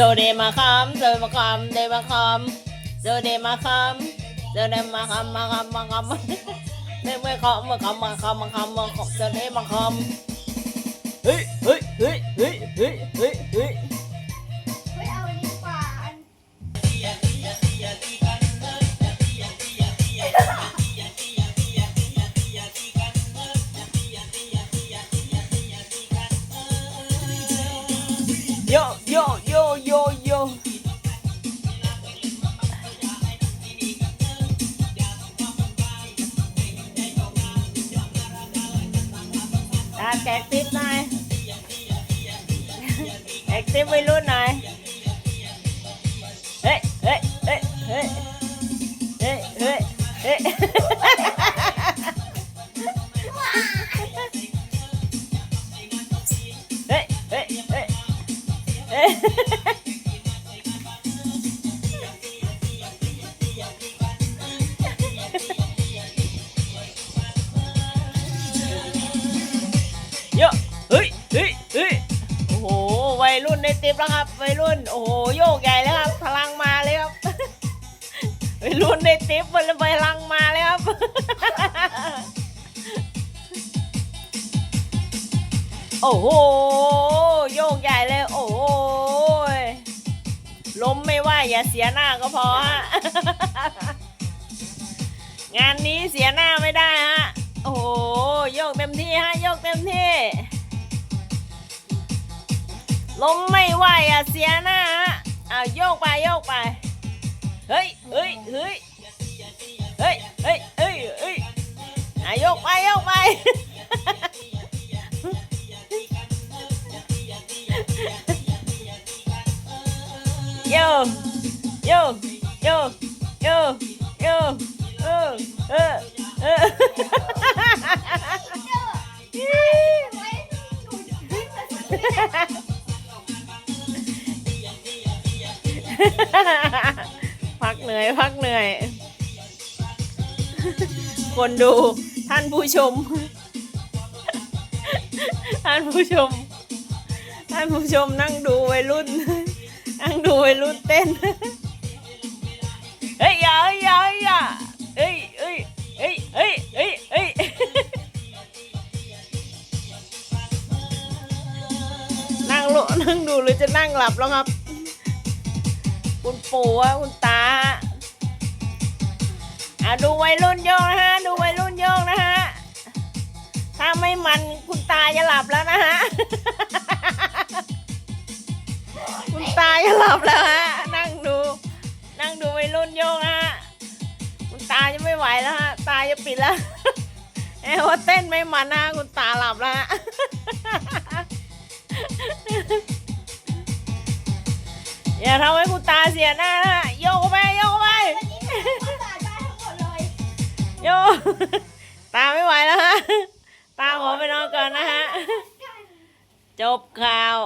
So de ma come, so ma come, de ma come, so de ma come, so de ma come, ma come, ma come. De ma come, ma come, ma come, ma come, ma come, so de ma come. เฮ้ยเฮ้ยเตาแจกติ๊บหน่อยแจกติ๊บวัยรุ่นหน่อย เฮ้ยเฮ้ยเฮ้ยเฮ้ยเฮ้ยเฮ้ยเฮ้ยเฮ้ยเฮ้ยเฮ้ย รุ่นในติ๊บแล้วครับวัยรุ่นโอ้โหโยกใหญ่เลยครับพลังมาเลยครับวัยรุ่นในติ๊บมันพลังมาเลยครับโอ้โหโยกใหญ่เลยโอ้โหล้มไม่ว่าอย่าเสียหน้าก็พอฮะงานนี้เสียหน้าไม่ได้ฮะโอ้โหโยกเต็มที่ฮะโยกเต็มที่ ล้มไม่ว่าอย่าเสียหน้าฮะอ้าวโยกไปโยกไป เฮ้ยเฮ้ยเฮ้ยเฮ้ยเฮ้ยเฮ้ยเฮ้ยอะโยกไปโยกไปโยโยโยโยโยเออเออเออ พักเหนื่อย พักเหนื่อย คนดูท่านผู้ชม ท่านผู้ชม ท่านผู้ชมนั่งดูวัยรุ่น นั่งดูวัยรุ่นเต้น เฮ้ยอย่าเฮ้ยอย่าเฮ้ยอย่าเฮ้ยเฮ้ยเฮ้ยเฮ้ยเฮ้ยเฮ้ยนั่งลุนั่งดูหรือจะนั่งหลับแล้วครับ คุณปู่อะคุณตาอะดูวัยรุ่นโยกนะฮะ ดูวัยรุ่นโยกนะฮะ ถ้าไม่มันคุณตาจะหลับแล้วนะฮะ คุณตาจะหลับแล้วฮะ นั่งดู นั่งดูวัยรุ่นโยกนะฮะ คุณตาจะไม่ไหวแล้วฮะ ตาจะปิดแล้วเอ้ว่าเต้นไม่มันนะคุณตาหลับแล้วฮะอย่าทำให้คุณต เสียหน้านะฮะโยกเข้าไปโยกเข้าไปวันนี้หนูภาษาได้ทั้งหมดเลยโยกตาไม่ไหวแล้วฮะ ตาขอไปนอนก่อนนะฮะ จบข่าว